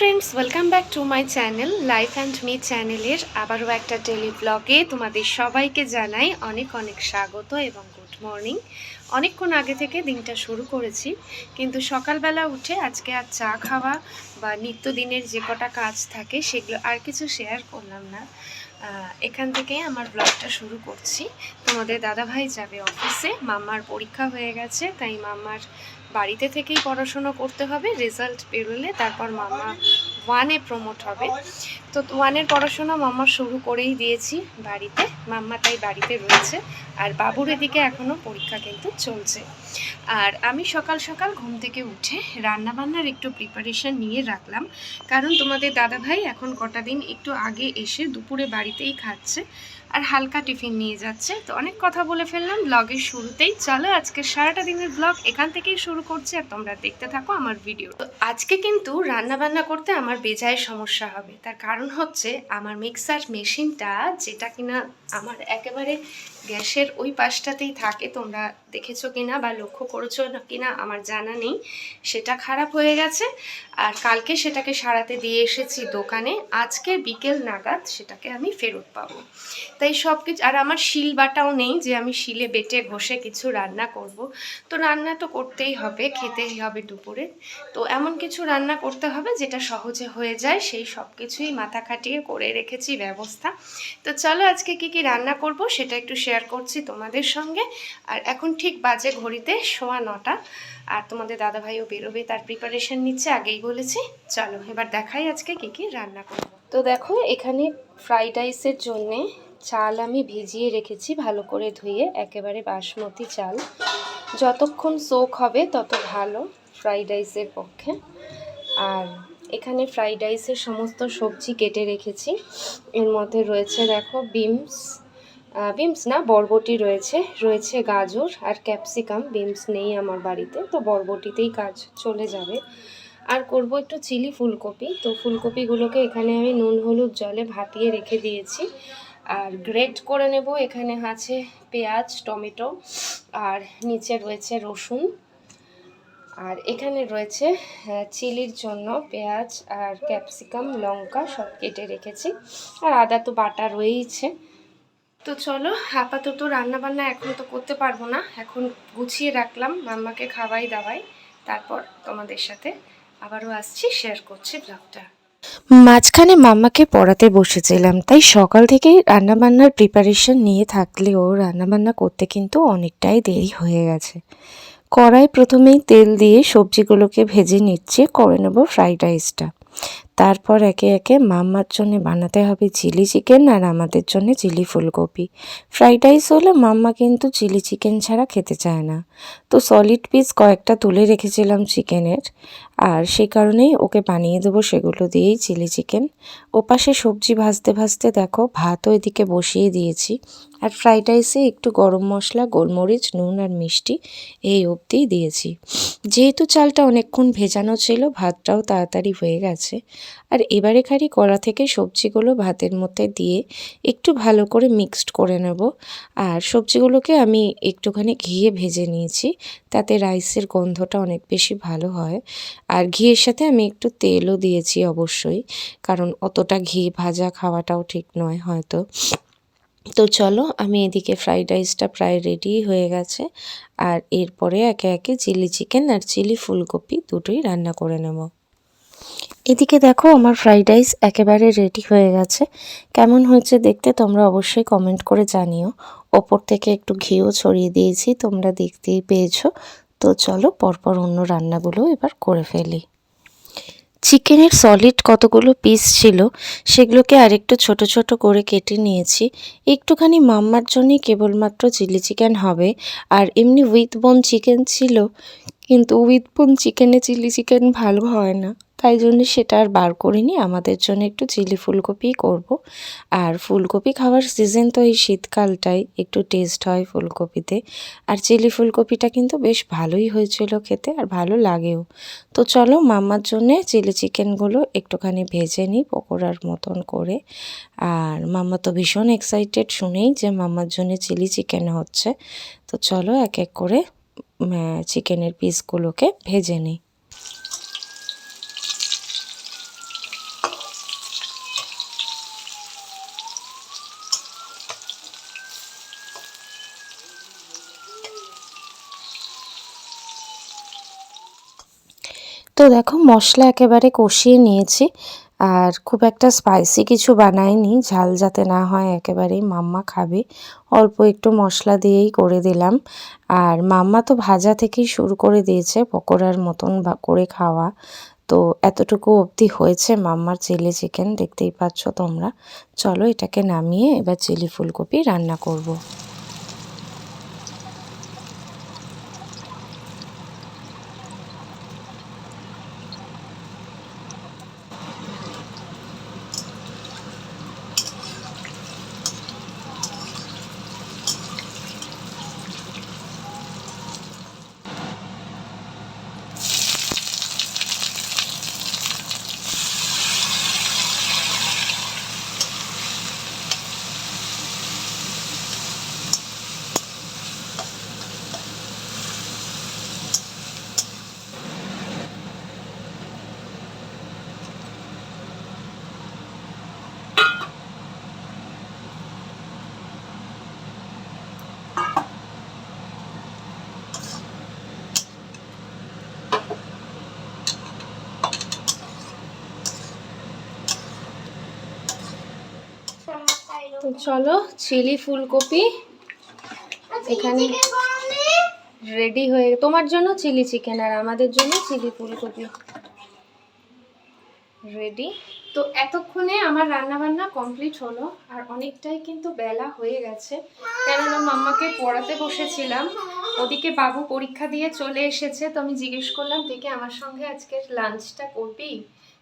Friends welcome back to my channel life and me চ্যানেলের আবারও একটা টেলি ব্লগে তোমাদের সবাইকে জানাই অনেক অনেক স্বাগত এবং গুড মর্নিং অনেকক্ষণ আগে থেকে দিনটা শুরু করেছি, কিন্তু সকালবেলা উঠে আজকে আর চা খাওয়া বা নিত্যদিনের যে কটা কাজ থাকে সেগুলো আর কিছু শেয়ার করলাম না। এখান থেকে আমার ব্লগটা শুরু করছি। তোমাদের দাদাভাই যাবে অফিসে মাম্মার পরীক্ষা হয়ে গেছে, তাই মাম্মার বাড়িতে থেকেই পড়াশুনো করতে হবে রেজাল্ট বেরোলে তারপর মামা ওয়ানে প্রমোট হবে। তো ওয়ানের পড়াশোনা মাম্মা শুরু করেই দিয়েছি বাড়িতে মাম্মা তাই বাড়িতে রয়েছে। আর বাবুর এদিকে এখনও পরীক্ষা কিন্তু চলছে। আর আমি সকাল সকাল ঘুম থেকে উঠে রান্নাবান্নার একটু প্রিপারেশন নিয়ে রাখলাম। কারণ তোমাদের দাদাভাই এখন কটা দিন একটু আগে এসে দুপুরে বাড়িতেই খাচ্ছে। আর হালকা টিফিন নিয়ে যাচ্ছে। তো অনেক কথা বলে ফেললাম ব্লগের শুরুতেই। চলো আজকে সারাটা দিনের ব্লগ এখান থেকেই শুরু করছি আর তোমরা দেখতে থাকো আমার ভিডিও তো আজকে কিন্তু রান্না বান্না করতে আমার বেজায় সমস্যা হবে। তার কারণ হচ্ছে আমার মিক্সার মেশিনটা যেটা কিনা আমার একেবারে গ্যাসের ওই পাশটাতেই থাকে, তোমরা দেখেছ কিনা বা লক্ষ্য করেছ কিনা আমার জানা নেই। সেটা খারাপ হয়ে গেছে আর কালকে সেটাকে সারাতে দিয়ে এসেছি দোকানে। আজকে বিকেল নাগাদ সেটাকে আমি ফেরত পাবো। তাই সব কিছু আর আমার শিল বাটাও নেই যে আমি শিলে বেটে ঘষে কিছু রান্না করব। তো রান্না তো করতেই হবে, খেতেই হবে দুপুরে। তো এমন কিছু রান্না করতে হবে যেটা সহজে হয়ে যায়। সেই সব কিছুই মাথা খাটিয়ে করে রেখেছি ব্যবস্থা। তো চলো আজকে কি কি রান্না করব সেটা একটু শেয়ার করছি তোমাদের সঙ্গে। আর এখন ঠিক বাজে ঘড়িতে সোয়া নটা। আর তোমাদের দাদাভাইও বেরোবে, তার প্রিপারেশন নিচ্ছে, আগেই বলেছি। চলো, এবার দেখাই আজকে কি কি রান্না করব। তো দেখো, এখানে ফ্রাইড রাইসের জন্যে চাল আমি ভিজিয়ে রেখেছি, ভালো করে ধুয়ে, একেবারে বাসমতি চাল। যতক্ষণ সোক হবে, তত ভালো ফ্রাইড রাইসের পক্ষে। আর এখানে ফ্রাইড রাইসের সমস্ত সবজি কেটে রেখেছি। এর মধ্যে রয়েছে, দেখো বিমস বিমস না, বরবটি রয়েছে। রয়েছে গাজর আর ক্যাপসিকাম বিমস নেই আমার বাড়িতে। তো বরবটিতেই কাজ চলে যাবে। আর করব একটু চিলি ফুলকপি। তো ফুলকপিগুলোকে এখানে আমি নুন, হলুদ জলে ভাপিয়ে রেখে দিয়েছি। আর গ্রেট করে নেব এখানে আছে পেঁয়াজ, টমেটো আর নিচে রয়েছে রসুন। আর এখানে রয়েছে চিলির জন্য পেঁয়াজ আর ক্যাপসিকাম লঙ্কা সব কেটে রেখেছি। আর আদা তো বাটা রয়েইছে। তো চলো, আপাতত রান্না বান্না এখন তো করতে পারব না। এখন গুছিয়ে রাখলাম, মাম্মাকে খাওয়াই দাওয়াই। তারপর তোমাদের সাথে আবারও আসছি শেয়ার করছি ব্লগটা মাঝখানে মাম্মাকে পড়াতে বসেছিলাম, তাই সকাল থেকেই রান্নাবান্নার প্রিপারেশন নিয়ে থাকলেও রান্নাবান্না করতে কিন্তু অনেকটাই দেরি হয়ে গেছে। কড়াই প্রথমেই তেল দিয়ে সবজিগুলোকে ভেজে নিচ্ছে, করে নেব ফ্রাইড রাইসটা তারপর একে একে মাম্মার জন্য বানাতে হবে চিলি চিকেন আর আমাদের জন্য চিলি ফুলকপি। ফ্রাইড রাইস হলে মাম্মা কিন্তু চিলি চিকেন ছাড়া খেতে চায় না। তো সলিড পিস কয়েকটা তুলে রেখেছিলাম চিকেনের। আর সেই কারণেই ওকে বানিয়ে দেবো সেগুলো দিয়েই চিলি চিকেন। ওপাশে সবজি ভাজতে ভাজতে দেখো ভাতও এদিকে বসিয়ে দিয়েছি। আর ফ্রাইড রাইসে একটু গরম মশলা, গোলমরিচ, নুন আর মিষ্টি এই অবধিই দিয়েছি। যেহেতু চালটা অনেকক্ষণ ভেজানো ছিল, ভাতটাও তাড়াতাড়ি হয়ে গেছে। আর এবারে খালি কড়া থেকে সবজিগুলো ভাতের মধ্যে দিয়ে একটু ভালো করে মিক্সড করে নেব। আর সবজিগুলোকে আমি একটুখানি ঘিয়ে ভেজে নিয়েছি, তাতে রাইসের গন্ধটা অনেক বেশি ভালো হয়। আর ঘিয়ের সাথে আমি একটু তেলও দিয়েছি অবশ্যই, কারণ অতটা ঘি ভাজা খাওয়াটাও ঠিক নয় হয়তো। তো চলো, আমি এদিকে ফ্রাইড রাইসটা প্রায় রেডি হয়ে গেছে। আর এরপরে একে একে চিলি চিকেন আর চিলি ফুলকপি দুটোই রান্না করে নেব। এদিকে দেখো আমার ফ্রাইড রাইস একেবারে রেডি হয়ে গেছে। কেমন হয়েছে দেখতে তোমরা অবশ্যই কমেন্ট করে জানিও। ওপর থেকে একটু ঘিও ছড়িয়ে দিয়েছি, তোমরা দেখতেই পেয়েছ। তো চলো পরপর অন্য রান্নাগুলো এবার করে ফেলি। চিকেনের সলিড কতগুলো পিস ছিল, সেগুলোকে আরেকটু ছোট ছোট করে কেটে নিয়েছি। একটুখানি মাম্মার জন্যই কেবলমাত্র চিলি চিকেন হবে, আর এমনি উইথ বোন চিকেন ছিল, কিন্তু উইথ বোন চিকেনে চিলি চিকেন ভালো হয় না। তাই জন্য সেটা আর বার করিনি। আমাদের জন্য একটু চিলি ফুলকপিই করব। আর ফুলকপি খাওয়ার সিজন তো এই শীতকালটাই, একটু টেস্ট হয় ফুলকপিতে। আর চিলি ফুলকপিটা কিন্তু বেশ ভালোই হয়েছিল খেতে আর ভালো লাগেও। তো চলো মাম্মার জন্যে চিলি চিকেনগুলো একটুখানি ভেজে নিই পকোড়ার মতন করে। আর মাম্মা তো ভীষণ এক্সাইটেড শুনেই যে মাম্মার জন্য চিলি চিকেন হচ্ছে। তো চলো এক এক করে চিকেনের পিসগুলোকে ভেজে নিই। দেখো, মশলা একেবারে কষিয়ে নিয়েছি আর খুব একটা স্পাইসি কিছু বানাইনি। ঝাল যাতে না হয় একেবারেই মাম্মা খাবে। অল্প একটু মশলা দিয়েই করে দিলাম। আর মাম্মা তো ভাজা থেকেই শুরু করে দিয়েছে পকোড়ার মতন বা করে খাওয়া। তো এতটুকু অবধি হয়েছে মাম্মার চিলি চিকেন, দেখতেই পাচ্ছ তোমরা। চলো এটাকে নামিয়ে এবার চিলি ফুলকপি রান্না করব। তো চলো চিলি ফুলকপি এখানে রেডি হয়ে তোমার জন্য চিলি চিকেন আর আমাদের জন্য চিলি ফুলকপি। রেডি তো এতক্ষণে আমার রান্না বান্না কমপ্লিট হলো আর অনেকটাই কিন্তু বেলা হয়ে গেছে। কেননা মাম্মাকে পড়াতে বসেছিলাম। ওদিকে বাবু পরীক্ষা দিয়ে চলে এসেছে তো আমি জিজ্ঞেস করলাম থেকে আমার সঙ্গে আজকের লাঞ্চটা করবি?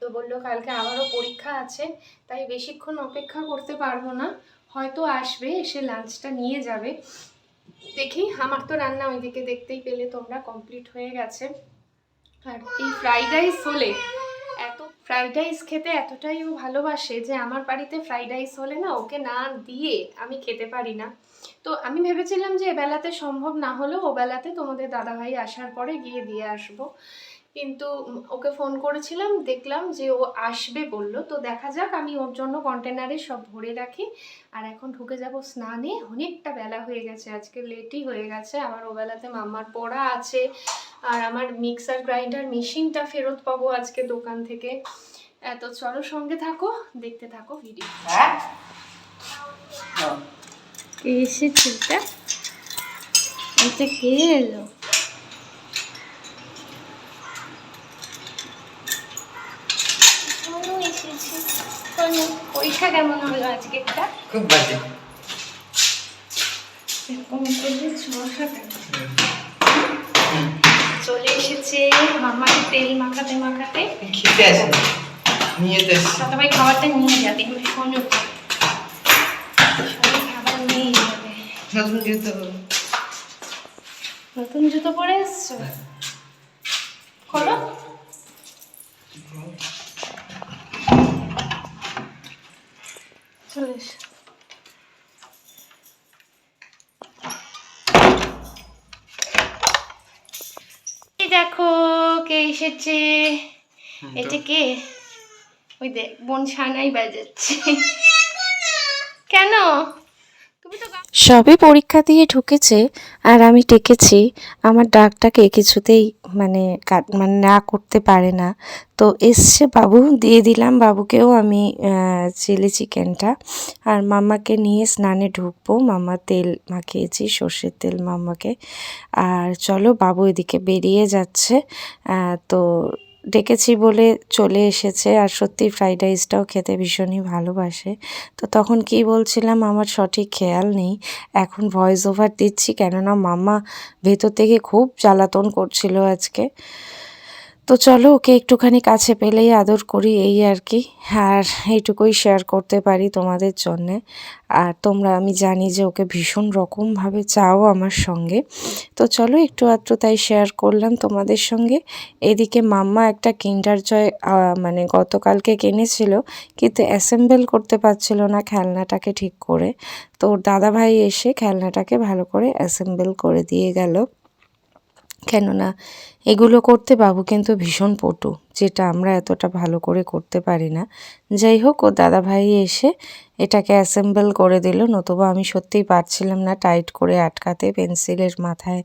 তো বলল, কালকে আবারও পরীক্ষা আছে, তাই বেশিক্ষণ অপেক্ষা করতে পারব না। হয়তো আসবে, এসে লাঞ্চটা নিয়ে যাবে। দেখি, আমার তো রান্না ওইদিকে দেখতেই পেলে, তোমরা কমপ্লিট হয়ে গেছে। আর এই ফ্রাইড রাইস হলে, এত ফ্রাইড রাইস খেতে এতটাই ও ভালোবাসে যে আমার বাড়িতে ফ্রাইড রাইস হলে না, ওকে না দিয়ে আমি খেতে পারি না। তো আমি ভেবেছিলাম যে এবেলাতে সম্ভব না হলেও ও বেলাতে তোমাদের দাদাভাই আসার পরে গিয়ে দিয়ে আসব। কিন্তু ওকে ফোন করেছিলাম দেখলাম যে ও আসবে বলল। তো দেখা যাক আমি ওর জন্য কন্টেনারে সব ভরে রাখি। আর এখন ঢুকে যাব স্নানে। অনেকটা বেলা হয়ে গেছে আজকে লেটই হয়ে গেছে। আমার ও বেলাতে মাম্মার পড়া আছে। আর আমার মিক্সার গ্রাইন্ডার মেশিনটা ফেরত পাবো আজকে দোকান থেকে। এত চলো সঙ্গে থাকো দেখতে থাকো ভিডিও কে এসেছে এটা কে এলো সোনু এসেছে পরীক্ষা কেমন হলো আজকে একটা খুব বাজে। এরকম করলে চলে এসেছে মামার তেল মাখাতে মাখাতে। খেতে আসে নিয়ে তো এসছি। দাদাভাই খাবারটা নিয়ে যাবে এগুলো শোনো। শোনো খাবার নিয়ে যাবে। নতুন জুতো নতুন জুতো পরে এসছো? খোলো। চলে এসো। দেখো কে এসেছে? এটা কে? ওই দেখ বোন সানাই বাজাচ্ছে। কেন? সবে পরীক্ষা দিয়ে ঢুকেছে আর আমি ডেকেছি। আমার ডাকটাকে কিছুতেই মানে মানে না করতে পারে না। তো এসছে বাবু, দিয়ে দিলাম বাবুকেও আমি চিলি চিকেনটা। আর মাম্মাকে নিয়ে স্নানে ঢুকবো। মাম্মা তেল মাখিয়েছি, সর্ষের তেল মাম্মাকে আর চলো বাবু এদিকে বেরিয়ে যাচ্ছে। তো ডেকেছি বলে চলে এসেছে আর সত্যি ফ্রাইড রাইসটাও খেতে ভীষণই ভালোবাসে। তো তখন কি বলছিলাম, আমার সঠিক খেয়াল নেই। এখন ভয়েস ওভার দিচ্ছি কেননা মামা ভেতর থেকে খুব জ্বালাতন করছিল আজকে। তো চলো, ওকে একটুখানি কাছে পেলেই আদর করি, এই আর কি। আর এইটুকুই শেয়ার করতে পারি তোমাদের জন্যে। আর তোমরা, আমি জানি যে ওকে ভীষণ রকমভাবে চাও আমার সঙ্গে। তো চলো, একটু আধটু তাই শেয়ার করলাম তোমাদের সঙ্গে। এদিকে মাম্মা একটা কিন্ডার জয় মানে গতকালকে কিনেছিল, কিন্তু অ্যাসেম্বল করতে পারছিল না খেলনাটাকে ঠিক করে। তো ওর দাদাভাই এসে খেলনাটাকে ভালো করে অ্যাসেম্বল করে দিয়ে গেল। কেননা এগুলো করতে বাবু কিন্তু ভীষণ পটু, যেটা আমরা এতটা ভালো করে করতে পারি না। যাই হোক ও দাদা ভাই এসে এটাকে অ্যাসেম্বল করে দিল, নতুবা আমি সত্যিই পারছিলাম না টাইট করে আটকাতে, পেন্সিলের মাথায়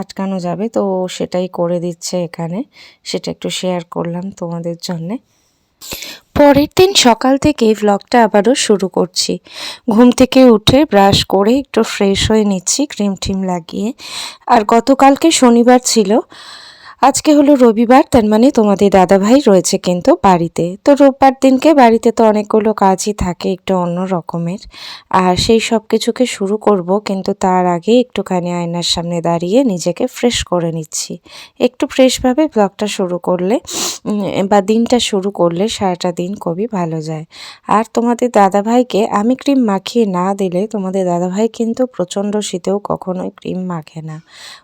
আটকানো যাবে, তো সেটাই করে দিচ্ছে এখানে। সেটা একটু শেয়ার করলাম তোমাদের জন্যে। পরের দিন সকাল থেকে ব্লগটা আবারও শুরু করছি। ঘুম থেকে উঠে ব্রাশ করে একটু ফ্রেশ হয়ে নিচ্ছি ক্রিম টিম লাগিয়ে। আর গতকালকে শনিবার ছিল আজকে হলো রবিবার, তার মানে তোমাদের দাদাভাই রয়েছে কিন্তু বাড়িতে। তো রোববার দিনকে বাড়িতে তো অনেকগুলো কাজই থাকে একটু অন্য রকমের। আর সেই সব কিছুকে শুরু করব, কিন্তু তার আগে একটুখানি আয়নার সামনে দাঁড়িয়ে নিজেকে ফ্রেশ করে নিচ্ছি। একটু ফ্রেশভাবে ব্লগটা শুরু করলে বা দিনটা শুরু করলে সারাটা দিন খুবই ভালো যায়। আর তোমাদের দাদাভাইকে আমি ক্রিম মাখিয়ে না দিলে তোমাদের দাদাভাই কিন্তু প্রচণ্ড শীতেও কখনোই ক্রিম মাখে না।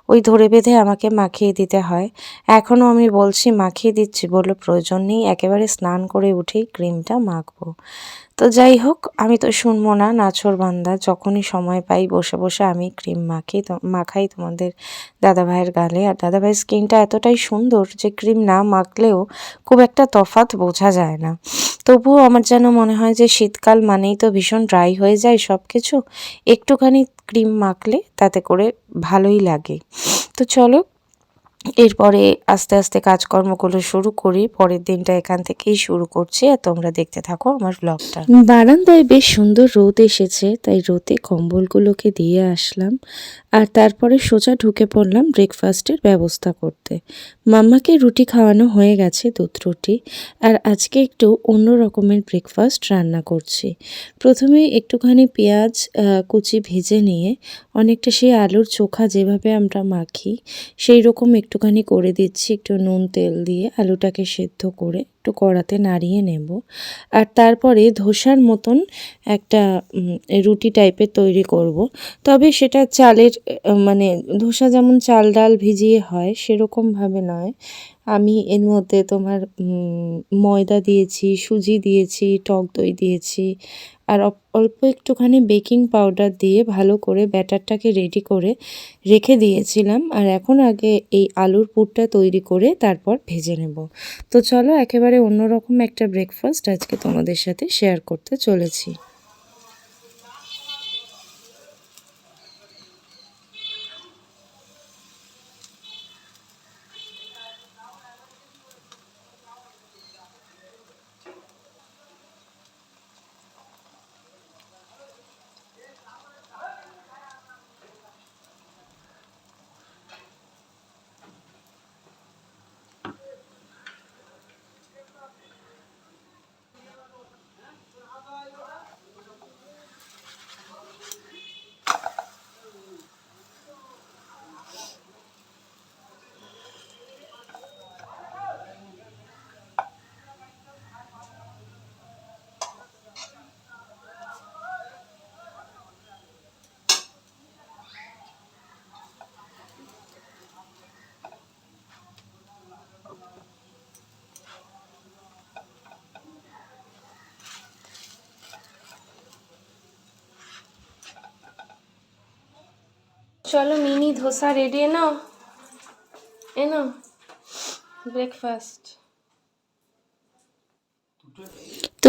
ওই ধরে বেঁধে আমাকে মাখিয়ে দিতে হয়। এখনও আমি বলছি, মাখিয়ে দিচ্ছি। বলে প্রয়োজন নেই, একেবারে স্নান করে উঠেই ক্রিমটা মাখবো। তো যাই হোক, আমি তো শুনব না নাছর বান্দা, যখনই সময় পাই বসে বসে আমি ক্রিম মাখি মাখাই তোমাদের দাদাভাইয়ের গালে। আর দাদাভাইয়ের স্কিনটা এতটাই সুন্দর যে ক্রিম না মাখলেও খুব একটা তফাৎ বোঝা যায় না। তবুও আমার যেন মনে হয় যে শীতকাল মানেই তো ভীষণ ড্রাই হয়ে যায় সব কিছু একটুখানি ক্রিম মাখলে তাতে করে ভালোই লাগে। তো চলো এরপরে আস্তে আস্তে কাজকর্মগুলো শুরু করি, পরের দিনটা এখান থেকেই শুরু করছি আর তোমরা দেখতে থাকো আমার ব্লগটা বারান্দায় বেশ সুন্দর রোদ এসেছে, তাই রোদে কম্বলগুলোকে দিয়ে আসলাম আর তারপরে সোজা ঢুকে পড়লাম ব্রেকফাস্টের ব্যবস্থা করতে। মাম্মাকে রুটি খাওয়ানো হয়ে গেছে দুধ রুটি আর আজকে একটু অন্য রকমের ব্রেকফাস্ট রান্না করছি। প্রথমে একটুখানি পেঁয়াজ কুচি ভেজে নিয়ে অনেকটা সেই আলুর চোখা যেভাবে আমরা মাখি সেই রকম একটুখানি করে দিচ্ছি, একটু নুন, তেল দিয়ে আলুটাকে সেদ্ধ করে একটু কড়াতে নাড়িয়ে নেব। আর তারপরে ধোসার মতন একটা রুটি টাইপের তৈরি করব। তবে সেটা চালের মানে ধোসা যেমন চাল ডাল ভিজিয়ে হয় সেরকমভাবে নয়। আমি এর মধ্যে তোমার ময়দা দিয়েছি, সুজি দিয়েছি, টক দই দিয়েছি আর অল্প একটুখানি বেকিং পাউডার দিয়ে ভালো করে ব্যাটারটাকে রেডি করে রেখে দিয়েছিলাম। আর এখন আগে এই আলুর পুরটা তৈরি করে তারপর ভেজে নেব। তো চলো একেবারে অন্যরকম একটা ব্রেকফাস্ট আজকে তোমাদের সাথে শেয়ার করতে চলেছি। চলো মিনি ধোসা রেডি এনো এনো ব্রেকফাস্ট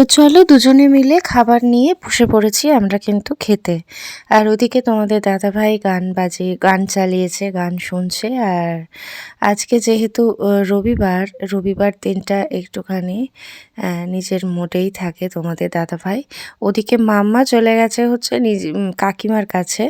তো চলো দুজনে মিলে খাবার নিয়ে বসে পড়েছি আমরা কিন্তু খেতে। আর ওদিকে তোমাদের দাদাভাই গান বাজে, গান চালিয়েছে, গান শুনছে। আর আজকে যেহেতু রবিবার রবিবার দিনটা একটুখানি নিজের মোটেই থাকে তোমাদের দাদাভাই। ওদিকে মাম্মা চলে গেছে হচ্ছে নিজ কাকিমার কাছে।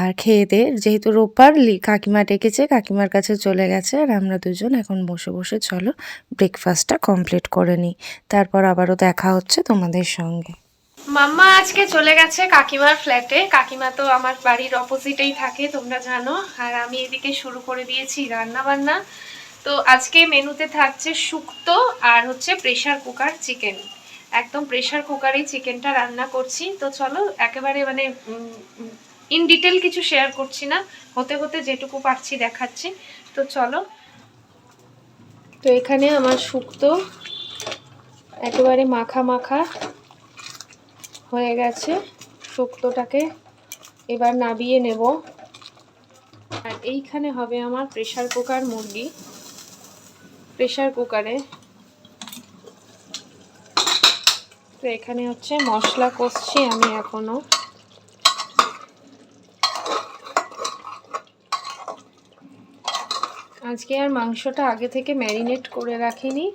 আর খেয়ে দে, যেহেতু রোববার কাকিমা ডেকেছে, কাকিমার কাছে চলে গেছে। আর আমরা দুজন এখন বসে বসে চলো ব্রেকফাস্টটা কমপ্লিট করে নিই। তারপর আবারও দেখা হচ্ছে তোমাদের সঙ্গে। মাম্মা আজকে চলে গেছে কাকিমার ফ্ল্যাটে। কাকিমা তো আমার বাড়ির অপোজিটেই থাকে, তোমরা জানো। আর আমি এদিকে শুরু করে দিয়েছি রান্না বান্না তো আজকে মেনুতে থাকছে শুক্তো আর হচ্ছে প্রেশার কুকার চিকেন একদম প্রেসার কুকারেই চিকেনটা রান্না করছি। তো চলো, একেবারে মানে ইন ডিটেল কিছু শেয়ার করছি না। হতে হতে যেটুকু পারছি দেখাচ্ছি। তো চলো। তো এখানে আমার শুক্তো একেবারে মাখা মাখা হয়ে গেছে। শুক্তোটাকে এবার নাবিয়ে নেব। আর এইখানে হবে আমার প্রেশার কুকার মুরগি। প্রেশার কুকারে তো এখানে হচ্ছে মশলা কষছি আমি এখনও। আজকে আর মাংসটা আগে থেকে ম্যারিনেট করে রাখিনি।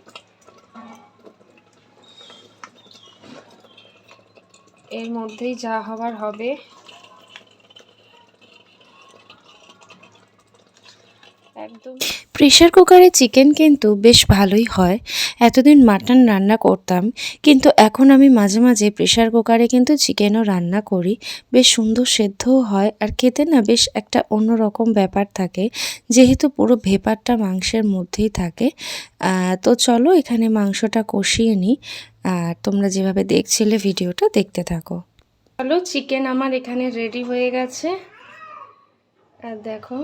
এর মধ্যেই যা হবার হবে। একদম। প্রেশার কুকারে চিকেন কিন্তু বেশ ভালোই হয়। এতদিন মাটন রান্না করতাম, কিন্তু এখন আমি মাঝে মাঝে প্রেশার কুকারে কিন্তু চিকেনও রান্না করি। বেশ সুন্দর সেদ্ধও হয় আর খেতে না বেশ একটা অন্যরকম ব্যাপার থাকে, যেহেতু পুরো ভেপারটা মাংসের মধ্যেই থাকে। তো চলো এখানে মাংসটা কষিয়ে নিই। আর তোমরা যেভাবে দেখছিলে ভিডিওটা দেখতে থাকো। চলো চিকেন আমার এখানে রেডি হয়ে গেছে। আর দেখো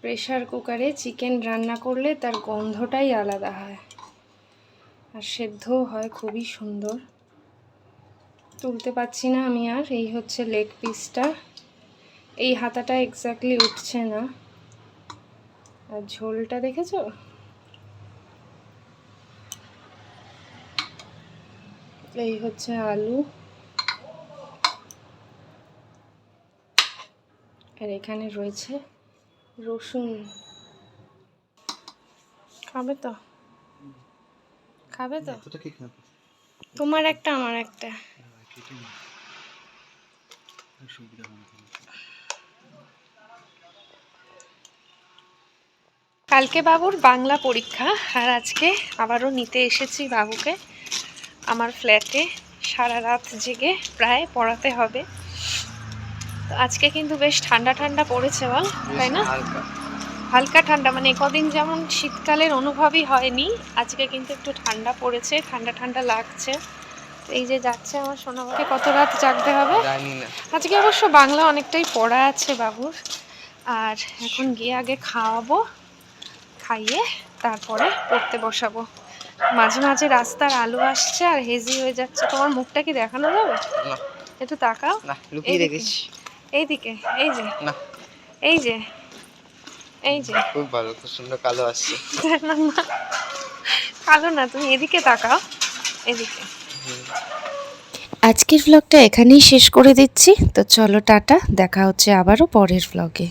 প্রেশার কুকারে চিকেন রান্না করলে তার গন্ধটাই আলাদা হয়। আর সেদ্ধও হয়, খুবই সুন্দর। তুলতে পারছি না আমি আর, এই হচ্ছে লেগ পিসটা এই হাতাটা এক্স্যাক্টলি উঠছে না। আর ঝোলটা দেখেছ? এই হচ্ছে আলু। আর এখানে রয়েছে রসুন। খাবে তো? খাবে তো? তোমার একটা আমার একটা। কালকে বাবুর বাংলা পরীক্ষা আর আজকে আবারও নিতে এসেছি বাবুকে। আমার ফ্ল্যাটে সারা রাত জেগে প্রায় পড়াতে হবে। তো আজকে কিন্তু বেশ ঠান্ডা ঠান্ডা পড়েছে বল তাই না? হালকা। ঠান্ডা মানে কদিন যেমন শীতকালের অনুভবই হয়নি আজকে কিন্তু একটু ঠান্ডা পড়েছে ঠান্ডা ঠান্ডা লাগছে। তো এই যে যাচ্ছে আমার সোনামাকে কত রাত জাগতে হবে? আজকে অবশ্য বাংলা অনেকটাই পড়া আছে বাবুর। আর এখন গিয়ে আগে খাওয়াবো খাইয়ে তারপরে পড়তে বসাবো। মাঝে মাঝে রাস্তার আলো আসছে আর হেজি হয়ে যাচ্ছে। তোমার মুখটা কি দেখানো যাবে? না। একটু তাকাও। না লুকিয়ে এইদিকে। রেখেছি এইদিকে এই যে। না। এই যে। এই যে। খুব ভালো খুব সুন্দর কালো আসছে। না না। কালো না তুমি এদিকে তাকাও। এদিকে। আজকের ভ্লগটা এখানেই শেষ করে দিচ্ছি। তো চলো টাটা দেখা হচ্ছে আবারও পরের ভ্লগে